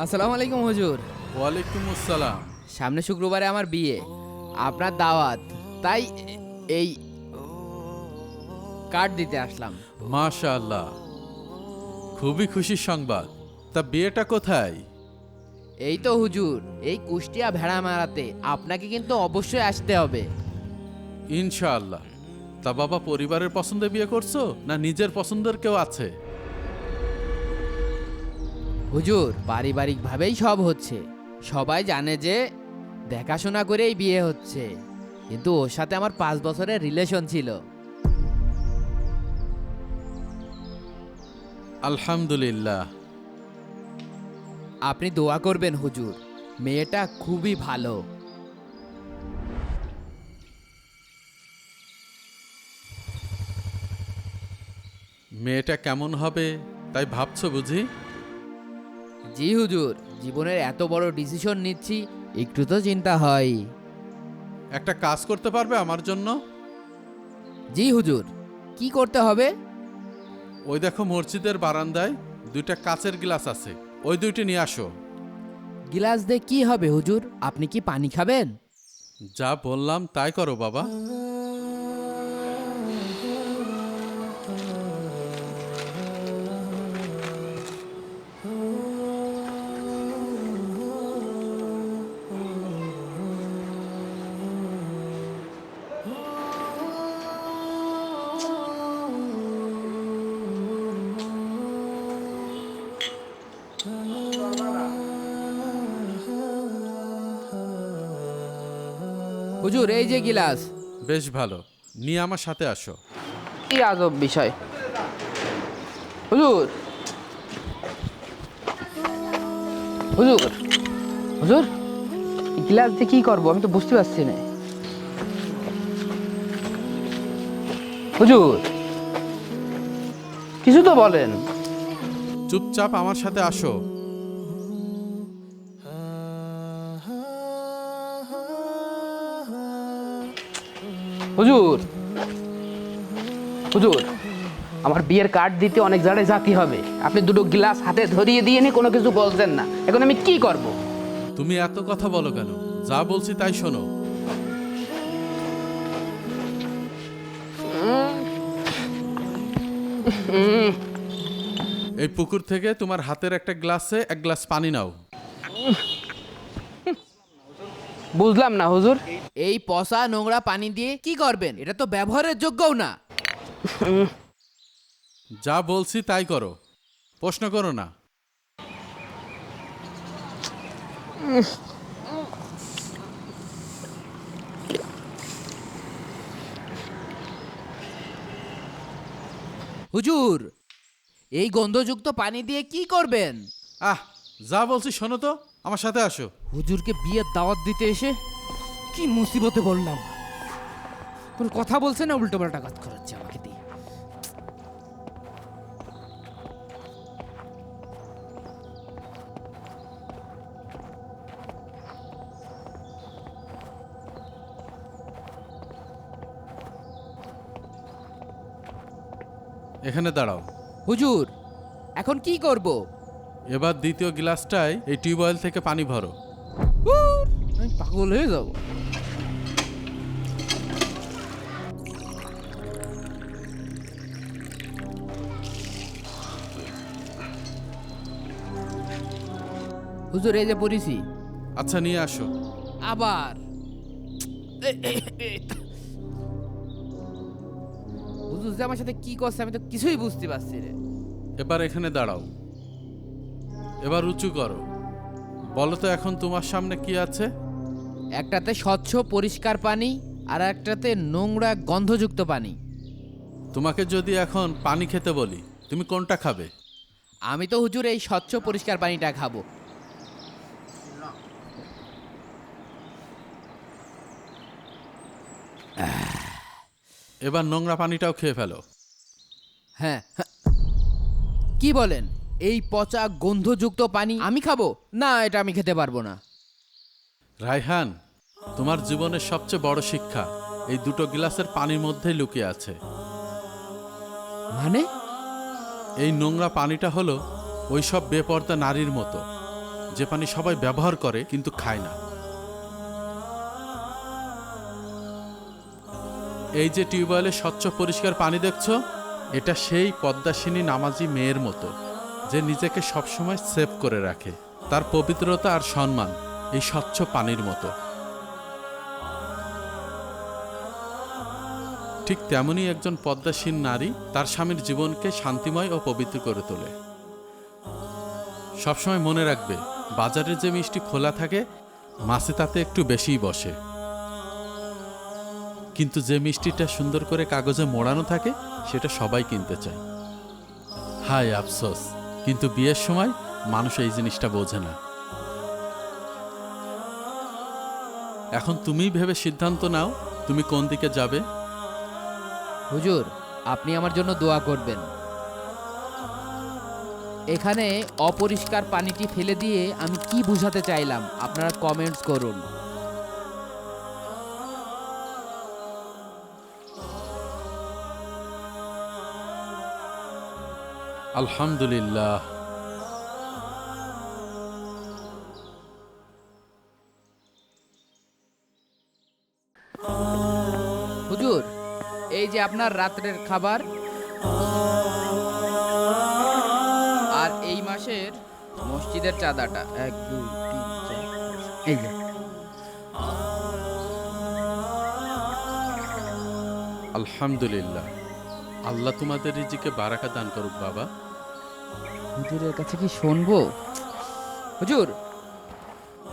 আসসালামু আলাইকুম হুজুর। ওয়ালাইকুম আসসালাম। সামনে শুক্রবারে আমার বিয়ে আপনার দাওয়াত। তাই এই কার্ড দিতে আসলাম। মাশা আল্লাহ খুবই খুশির সংবাদ। তা বিয়েটা কোথায়? এই তো হুজুর এই কুষ্টিয়া ভেড়া মারাতে আপনাকে কিন্তু অবশ্যই আসতে হবে। ইনশাআল্লাহ। তা বাবা পরিবারের পছন্দে বিয়ে করছ না নিজের পছন্দের কেউ আছে? হুজুর পারিবারিকভাবেই সব হচ্ছে। সবাই জানে যে দেখাশোনা করেই বিয়ে হচ্ছে। কিন্তু ওর সাথে আমার পাঁচ বছরের রিলেশন ছিল। আলহামদুলিল্লাহ। আপনি দোয়া করবেন হুজুর মেয়েটা খুবই ভালো। মেয়েটা কেমন হবে তাই ভাবছ বুঝি? জি হুজুর জীবনের এত বড় ডিসিশন নিচ্ছি একটু তো চিন্তা হয়। একটা কাজ করতে পারবে আমার জন্য? জি হুজুর কি করতে হবে? ওই দেখো মসজিদের বারান্দায় দুইটা কাচের গ্লাস আছে ওই দুইটি নিয়ে আসো। গিলাস দিয়ে কি হবে হুজুর? আপনি কি পানি খাবেন? যা বললাম তাই করো বাবা। হুজুর এই যে গিলাস। বেশ ভালো। নিয়ে আমার সাথে আসো। কি আজব বিষয়। হুজুর। হুজুর হুজুর গিলাস দিয়ে কি করব? আমি তো বুঝতে পারছি না। হুজুর কিছু তো বলেন। চুপচাপ আমার সাথে আসো। হুজুর। হুজুর, আমার বিয়ের কার্ড দিতে অনেক জায়গায় জাতি হবে। আপনি দুটো গ্লাস হাতে ধরিয়ে দিয়ে কোনো কিছু বলছেন না। এখন আমি কি করব? তুমি এত কথা বলো কেন? যা বলছি তাই শোনো। এই পুকুর থেকে তোমার হাতের একটা গ্লাসে এক গ্লাস পানি নাও। বুঝলাম না হুজুর। এই পচা নোংরা পানি দিয়ে কি করবেন? এটা তো ব্যবহারের যোগ্যও না। যা বলছি তাই করো। প্রশ্ন করো না। হুজুর এই গন্ধযুক্ত পানি দিয়ে কি করবেন? আহ যা বলছি শোনো তো। আমার সাথে আসো। হুজুরকে বিয়ের দাওয়াত দিতে এসে কি মুসিবতে বললাম? কোন কথা বলছে না উল্টো পাল্টা কাজ করাচ্ছে আমাকে দিয়ে। এখানে দাঁড়াও। হুজুর এখন কি করব? এবার দ্বিতীয় গ্লাসটায় এই টিউবওয়েল থেকে পানি ভরো। আমি পাগল হয়ে যাব। হুজুর এই যে পড়েছি। আচ্ছা নিয়ে আসো। আবার। হুজুর যে আমার সাথে কি করছে আমি তো কিছুই বুঝতে পারছি রে এবার এখানে দাঁড়াও। এবার উঁচু করো। বলো তো এখন তোমার সামনে কি আছে? একটাতে স্বচ্ছ পরিষ্কার পানি আর একটাতে নোংরা গন্ধযুক্ত পানি। তোমাকে যদি এখন পানি খেতে বলি তুমি কোনটা খাবে? আমি তো হুজুর এই স্বচ্ছ পরিষ্কার পানিটা খাব। এবার নোংরা পানিটাও খেয়ে ফেলো। হ্যাঁ হ্যাঁ। কি বলেন? এই পচা গন্ধযুক্ত পানি আমি খাব? না এটা আমি খেতে পারব না। রায়হান তোমার জীবনের সবচেয়ে বড় শিক্ষা এই দুটো গ্লাসের পানির মধ্যেই লুকিয়ে আছে। মানে? এই নোংরা পানিটা হলো ওই সব বেপর্দা নারীর মতো যে পানি সবাই ব্যবহার করে কিন্তু খায় না। এই যে টিউবওয়েলে স্বচ্ছ পরিষ্কার পানি দেখছ এটা সেই পদ্মাসিনী নামাজি মেয়ের মতো। যে নিজেকে সবসময় সেভ করে রাখে, তার পবিত্রতা আর সম্মান এই স্বচ্ছ পানির মতো। ঠিক তেমনই একজন পদ্মাসীন নারী তার স্বামীর জীবনকে শান্তিময় ও পবিত্র করে তোলে। সবসময় মনে রাখবে বাজারে যে মিষ্টি খোলা থাকে, মাছে তাতে একটু বেশিই বসে। কিন্তু যে মিষ্টিটা সুন্দর করে কাগজে মোড়ানো থাকে, সেটা সবাই কিনতে চায়। হায় আফসোস! কিন্তু বিয়ের সময় মানুষ এই জিনিসটা বোঝে না। এখন তুমি ভেবে সিদ্ধান্ত নাও, তুমি কোন দিকে যাবে? হুজুর, আপনি আমার জন্য দোয়া করবেন। এখানে অপরিষ্কার পানিটি ফেলে দিয়ে আমি কি বুঝাতে চাইলাম, আপনারা কমেন্টস করুন। আলহামদুলিল্লাহ। হুজুর এই যে আপনার রাত্রের খাবার আর এই মাসের মসজিদের চাঁদাটা। এক দুই তিন চার এই যে। আলহামদুলিল্লাহ। আল্লাহ তোমাদের রিজিকে বারাকা দান করুক বাবা। হুজুরের কাছে কি শুনব? হুজুর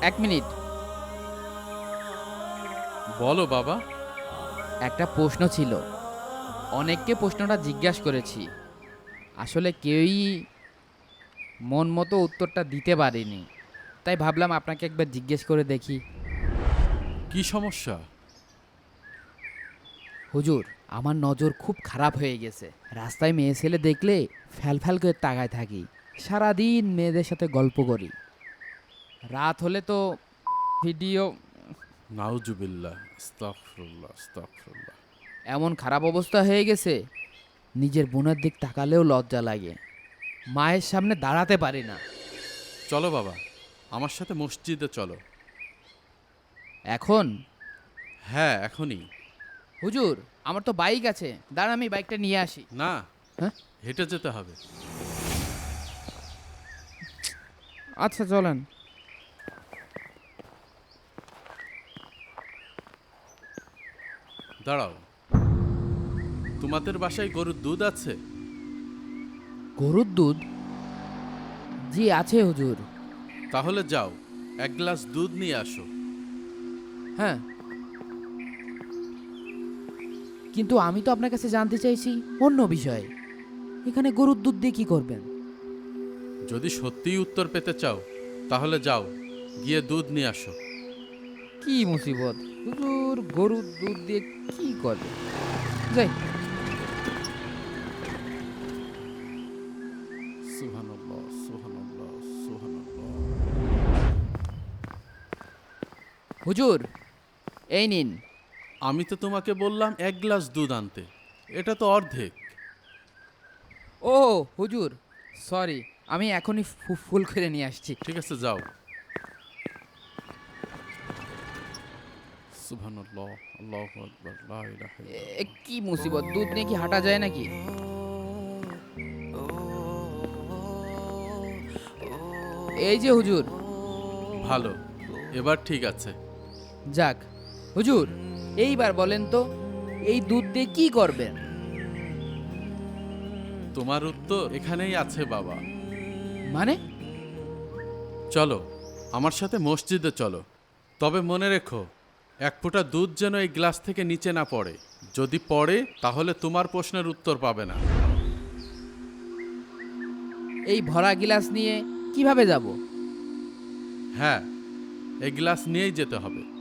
এক মিনিট। বলো বাবা। একটা প্রশ্ন ছিল। অনেককে প্রশ্নটা জিজ্ঞাসা করেছি। আসলে কেউই মন মতো উত্তরটা দিতে পারেনি। তাই ভাবলাম আপনাকে একবার জিজ্ঞেস করে দেখি। কি সমস্যা? হুজুর আমার নজর খুব খারাপ হয়ে গেছে। রাস্তায় মেয়ে ছেলে দেখলে ফ্যাল ফ্যাল করে তাকায় থাকি। সারাদিন মেয়েদের সাথে গল্প করি। রাত হলে তো ভিডিও নাউজুবিল্লাহ এমন খারাপ অবস্থা হয়ে গেছে নিজের বোনের দিক তাকালেও লজ্জা লাগে। মায়ের সামনে দাঁড়াতে পারি না। চলো বাবা আমার সাথে মসজিদে চলো। এখন? হ্যাঁ এখনই। হুজুর আমার তো বাইক আছে। দাঁড়া আমি বাইকটা নিয়ে আসি। না হ্যাঁ? হেঁটে যেতে হবে। আচ্ছা চলেন। দাঁড়াও। তোমাদের বাসায় গরুর দুধ আছে? গরুর দুধ? জি আছে হুজুর। তাহলে যাও এক গ্লাস দুধ নিয়ে আসো। হ্যাঁ। কিন্তু আমি তো আপনার কাছে জানতে চাইছি অন্য বিষয়ে। এখানে গরুর দুধ দিয়ে কি করবেন? যদি সত্যিই উত্তর পেতে চাও তাহলে যাও গিয়ে দুধ নিয়ে আসো। কি মুসিবত? হুজুর গরুর দুধ দিয়ে কি করবে? যাই। সুবহানাল্লাহ সুবহানাল্লাহ সুবহানাল্লাহ। হুজুর এই নিন। আমি তো তোমাকে বললাম এক গ্লাস দুধ আনতে। এটা তো অর্ধেক। ও হুজুর সরি আমি এখনই ফু- ফুল করে নিয়ে আসছি। ঠিক আছে যাও। সুবহানাল্লাহ আল্লাহু আকবার লা ইলাহা ইল্লাল্লাহ। এ, কি মুসিবত? দুধ নিয়ে কি হাঁটা যায় নাকি? এই যে হুজুর। ভালো এবার ঠিক আছে। যাক হুজুর এইবার বলেন তো এই দুধ দিয়ে কি করবেন? তোমার উত্তর এখানেই আছে বাবা। মানে? চলো আমার সাথে মসজিদে চলো। তবে মনে রেখো এক ফোঁটা দুধ যেন এই গ্লাস থেকে নিচে না পড়ে। যদি পড়ে তাহলে তোমার প্রশ্নের উত্তর পাবে না। এই ভরা গ্লাস নিয়ে কীভাবে যাব? হ্যাঁ এই গ্লাস নিয়েই যেতে হবে।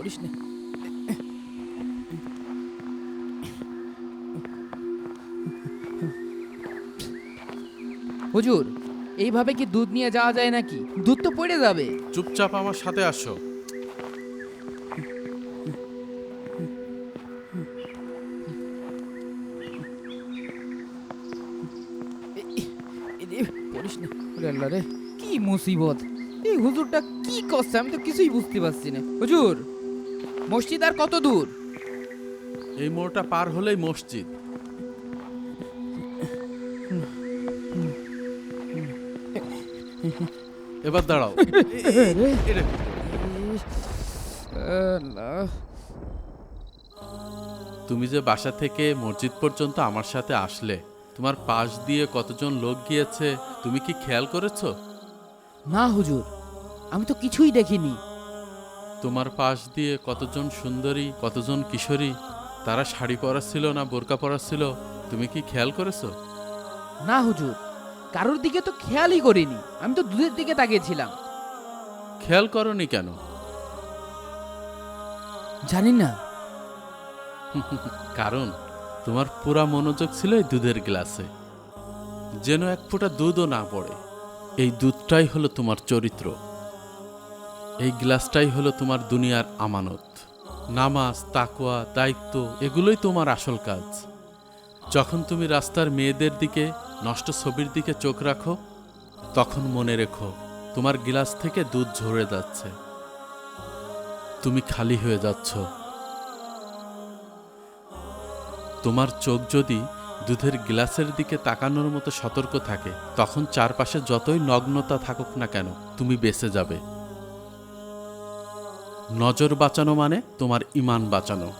পড়িস না। হুজুর এইভাবে কি দুধ নিয়ে যাওয়া যায় নাকি? দুধ তো পড়ে যাবে। চুপচাপ আমার সাথে আসো। পড়িস না। আল্লাহ রে। কি মুসিবত? এই হুজুরটা কি করছে? আমি তো কিছুই বুঝতে পারছি না। হুজুর মসজিদ আর কত দূর? এই মোড়টা পার হলেই মসজিদ। এবার দাঁড়াও। তুমি যে বাসা থেকে মসজিদ পর্যন্ত আমার সাথে আসলে তোমার পাশ দিয়ে কতজন লোক গিয়েছে তুমি কি খেয়াল করেছ? না হুজুর আমি তো কিছুই দেখিনি। তোমার পাশ দিয়ে কতজন সুন্দরী কতজন কিশোরী? তারা শাড়ি পরা ছিল না বোরকা পরা ছিল? তুমি কি খেয়াল করেছ? না হুজুর কারোর দিকে তো খেয়ালই করিনি। আমি তো দুধের দিকে তাকিয়েছিলাম। খেয়াল করনি কেন? জানি না। কারণ তোমার পুরা মনোযোগ ছিল এই দুধের গ্লাসে। যেন এক ফোঁটা দুধও না পড়ে। এই দুধটাই হলো তোমার চরিত্র। এই গ্লাসটাই হলো তোমার দুনিয়ার আমানত। নামাজ, তাকওয়া, দায়িত্ব, এগুলোই তোমার আসল কাজ। যখন তুমি রাস্তার মেয়েদের দিকে, নষ্ট ছবির দিকে চোখ রাখো, তখন মনে রেখো, তোমার গ্লাস থেকে দুধ ঝরে যাচ্ছে। তুমি খালি হয়ে যাচ্ছ। তোমার চোখ যদি দুধের গ্লাসের দিকে তাকানোর মতো সতর্ক থাকে, তখন চারপাশে যতই নগ্নতা থাকুক না কেন, তুমি বেঁচে যাবে। নজর বাঁচানো মানে তোমার ইমান বাঁচানো।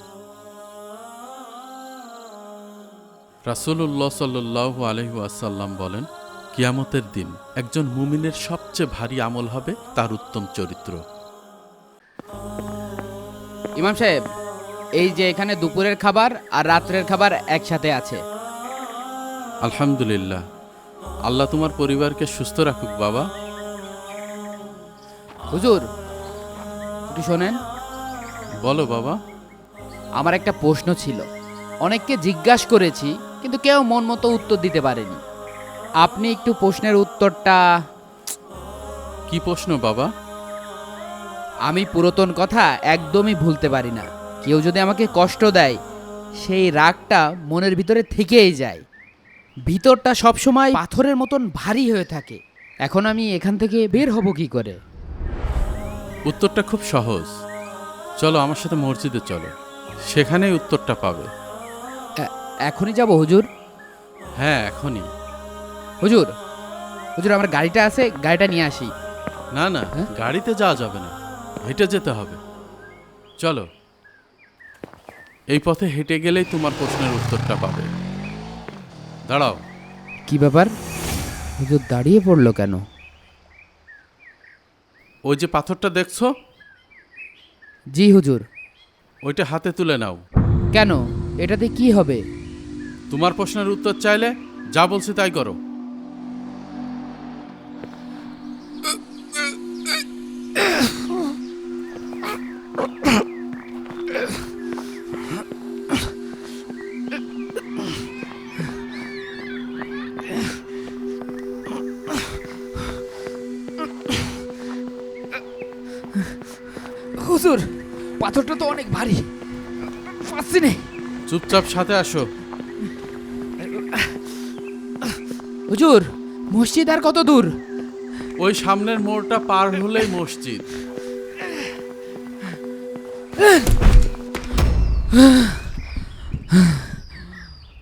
রাসূলুল্লাহ সাল্লু আলহি আসাল্লাম বলেন কিয়ামতের দিন একজন মুমিনের সবচেয়ে ভারী আমল হবে তার উত্তম চরিত্র। ইমাম সাহেব এই যে এখানে দুপুরের খাবার আর রাত্রের খাবার একসাথে আছে। আলহামদুলিল্লাহ। আল্লাহ তোমার পরিবারকে সুস্থ রাখুক বাবা। হুজুর একটু শোনেন। বলো বাবা। আমার একটা প্রশ্ন ছিল। অনেককে জিজ্ঞাসা করেছি কিন্তু কেউ মন মতো উত্তর দিতে পারেনি। আপনি একটু প্রশ্নের উত্তরটা কি প্রশ্ন বাবা? আমি পুরাতন কথা একদমই ভুলতে পারি না। কেউ যদি আমাকে কষ্ট দেয় সেই রাগটা মনের ভিতরে থেকেই যায়। ভিতরটা সবসময় পাথরের মতন ভারী হয়ে থাকে। এখন আমি এখান থেকে বের হব কি করে? উত্তরটা খুব সহজ। চলো আমার সাথে মসজিদে চলো। সেখানেই উত্তরটা পাবে। এখনই যাব হুজুর? হ্যাঁ এখনই। হুজুর হুজুর আমার গাড়িটা আছে গাড়িটা নিয়ে আসি। না না হ্যাঁ? গাড়িতে যাওয়া যাবে না। হেঁটে যেতে হবে। চলো। এই পথে হেঁটে গেলেই তোমার প্রশ্নের উত্তরটা পাবে। দাঁড়াও। কি ব্যাপার? হুজুর দাঁড়িয়ে পড়ল কেন? ওই যে পাথরটা দেখছ? জি হুজুর। ওইটা হাতে তুলে নাও। কেন? এটাতে কি হবে? তোমার প্রশ্নের উত্তর চাইলে যা বলছি তাই করো। চুপচাপ সাথে আসো। হুজুর মসজিদ আর কত দূর? ওই সামনের মোড়টা পার হলেই মসজিদ।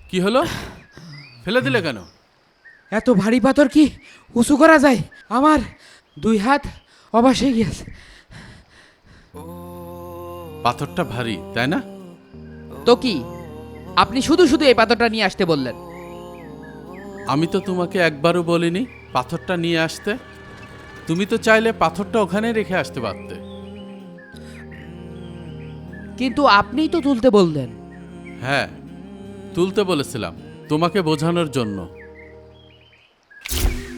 কি হলো? ফেলে দিলে কেন? এত ভারী পাথর কি উঁচু করা যায়? আমার দুই হাত অবাস হয়ে গিয়েছে। পাথরটা ভারী তাই না? তো কি? আপনি শুধু শুধু এই পাথরটা নিয়ে আসতে বললেন। আমি তো তোমাকে একবারও বলিনি পাথরটা নিয়ে আসতে। তুমি তো চাইলে পাথরটা ওখানে রেখে আসতে পারতে। কিন্তু আপনিই তো তুলতে বললেন। হ্যাঁ তুলতে বলেছিলাম তোমাকে বোঝানোর জন্য।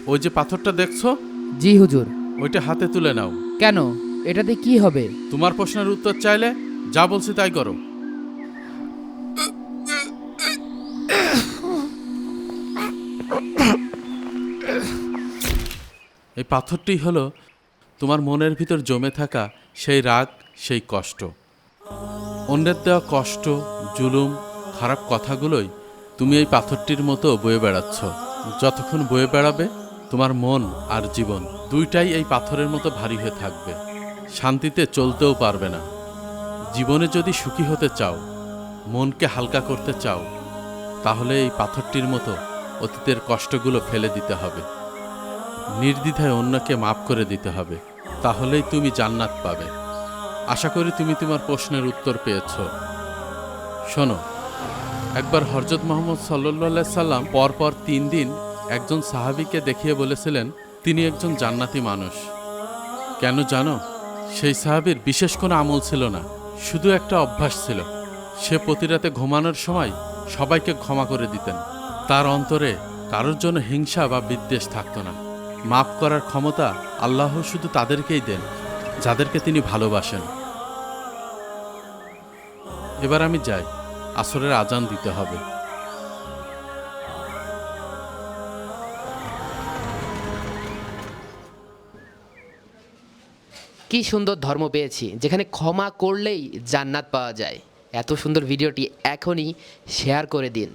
ওই যে পাথরটা দেখছ? জি হুজুর। ওইটা হাতে তুলে নাও। কেন? এটাতে কি হবে? তোমার প্রশ্নের উত্তর চাইলে যা বলছি তাই করো। এই পাথরটি হলো তোমার মনের ভিতর জমে থাকা সেই রাগ, সেই কষ্ট। অন্যের দেওয়া কষ্ট, জুলুম, খারাপ কথাগুলোই তুমি এই পাথরটির মতো বয়ে বেড়াচ্ছ। যতক্ষণ বয়ে বেড়াবে, তোমার মন আর জীবন দুইটাই এই পাথরের মতো ভারী হয়ে থাকবে। শান্তিতে চলতেও পারবে না। জীবনে যদি সুখী হতে চাও, মনকে হালকা করতে চাও, তাহলে এই পাথরটির মতো অতীতের কষ্টগুলো ফেলে দিতে হবে। নির্দ্বিধায় অন্যকে মাফ করে দিতে হবে, তাহলেই তুমি জান্নাত পাবে। আশা করি তুমি তোমার প্রশ্নের উত্তর পেয়েছ। শোনো, একবার হরজত মোহাম্মদ সাল্লা সাল্লাম পরপর তিন দিন একজন সাহাবিকে দেখিয়ে বলেছিলেন, তিনি একজন জান্নাতি মানুষ। কেন জানো, সেই সাহাবীর বিশেষ কোনো আমল ছিল না, শুধু একটা অভ্যাস ছিল। সে প্রতি রাতে ঘুমানোর সময় সবাইকে ক্ষমা করে দিতেন। তার অন্তরে কারোর জন্য হিংসা বা বিদ্বেষ থাকতো না। মাফ করার ক্ষমতা আল্লাহ শুধু তাদেরকেই দেন, যাদেরকে তিনি ভালোবাসেন। এবার আমি যাই, আসরের আজান দিতে হবে। কি সুন্দর ধর্ম পেয়েছি, যেখানে ক্ষমা করলেই জান্নাত পাওয়া যায়। এত সুন্দর ভিডিওটি এখনই শেয়ার করে দিন।